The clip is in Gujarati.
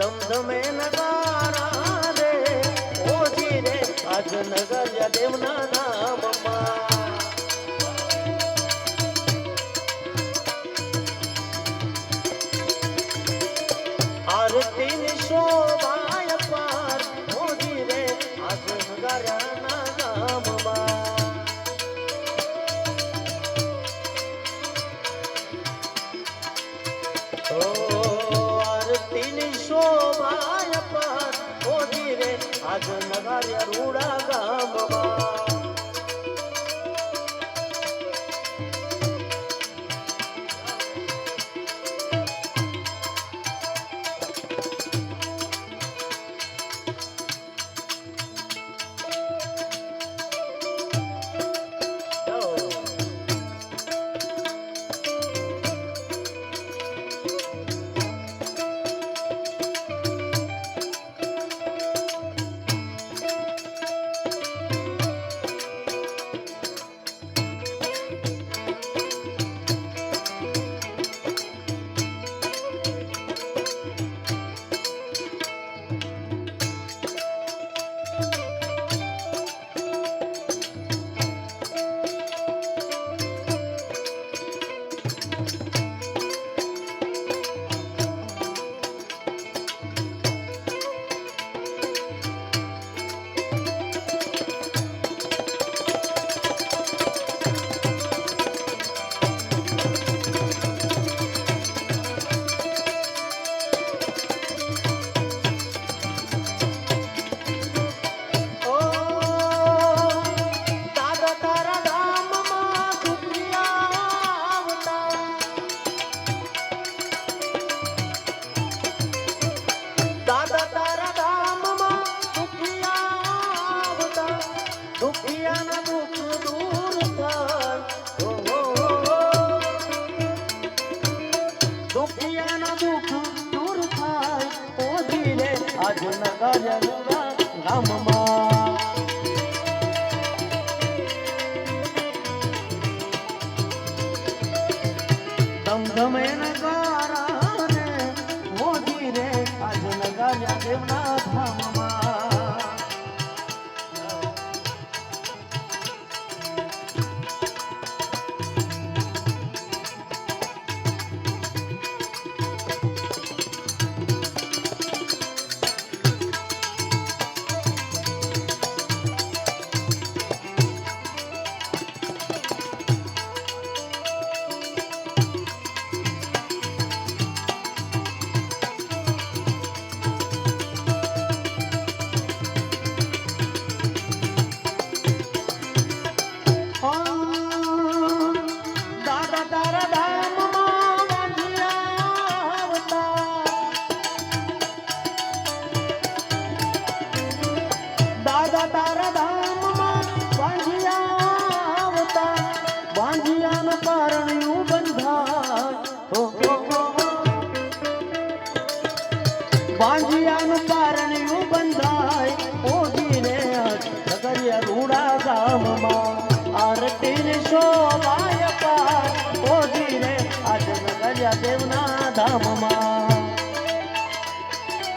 ધમધમે નગારા રે ઓછી રે આજ નગર્યા દેવના નામમાં આરતી ની શોભા મારા ગામ તમે સીતા તારા ધામમાં બાંધિયા બંધાય બાંધિયાનું પરણ્યું બંધાય ઓજીને સગરિયા રૂડા શોભા